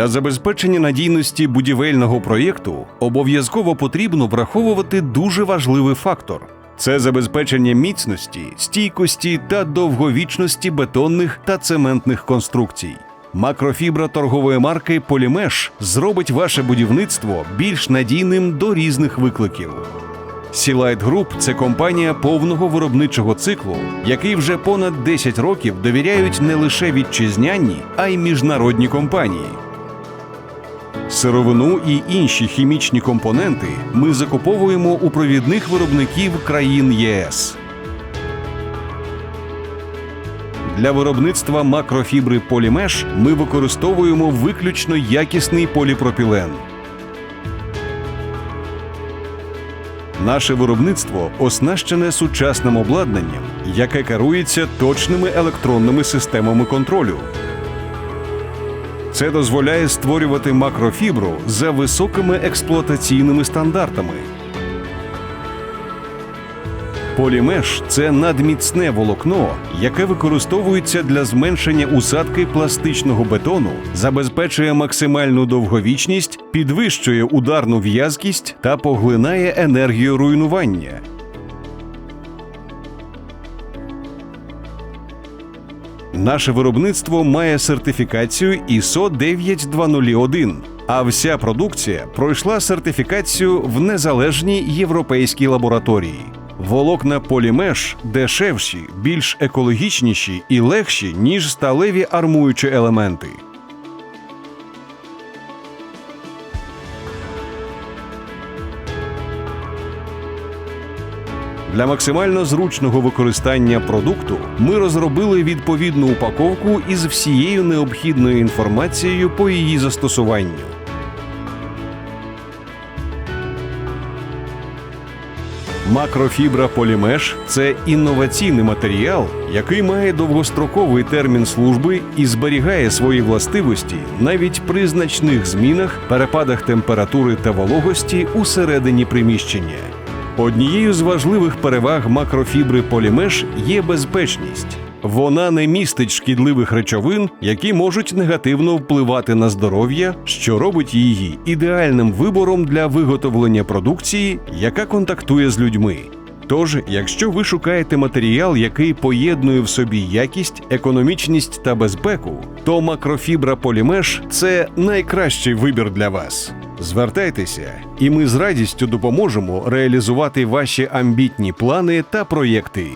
Для забезпечення надійності будівельного проєкту обов'язково потрібно враховувати дуже важливий фактор. Це забезпечення міцності, стійкості та довговічності бетонних та цементних конструкцій. Макрофібра торгової марки Полімеш зробить ваше будівництво більш надійним до різних викликів. Сілайт Груп це компанія повного виробничого циклу, який вже понад 10 років довіряють не лише вітчизняні, а й міжнародні компанії. Сировину і інші хімічні компоненти ми закуповуємо у провідних виробників країн ЄС. Для виробництва макрофібри Полімеш ми використовуємо виключно якісний поліпропілен. Наше виробництво оснащене сучасним обладнанням, яке керується точними електронними системами контролю. Це дозволяє створювати макрофібру за високими експлуатаційними стандартами. Полімеш це надміцне волокно, яке використовується для зменшення усадки пластичного бетону, забезпечує максимальну довговічність, підвищує ударну в'язкість та поглинає енергію руйнування. Наше виробництво має сертифікацію ISO 9201, а вся продукція пройшла сертифікацію в незалежній європейській лабораторії. Волокна полімеш дешевші, більш екологічніші і легші, ніж сталеві армуючі елементи. Для максимально зручного використання продукту ми розробили відповідну упаковку із всією необхідною інформацією по її застосуванню. Макрофібра Полімеш це інноваційний матеріал, який має довгостроковий термін служби і зберігає свої властивості навіть при значних змінах, перепадах температури та вологості усередині приміщення. Однією з важливих переваг макрофібри Полімеш є безпечність. Вона не містить шкідливих речовин, які можуть негативно впливати на здоров'я, що робить її ідеальним вибором для виготовлення продукції, яка контактує з людьми. Тож, якщо ви шукаєте матеріал, який поєднує в собі якість, економічність та безпеку, то макрофібра Полімеш це найкращий вибір для вас. Звертайтеся, і ми з радістю допоможемо реалізувати ваші амбітні плани та проєкти.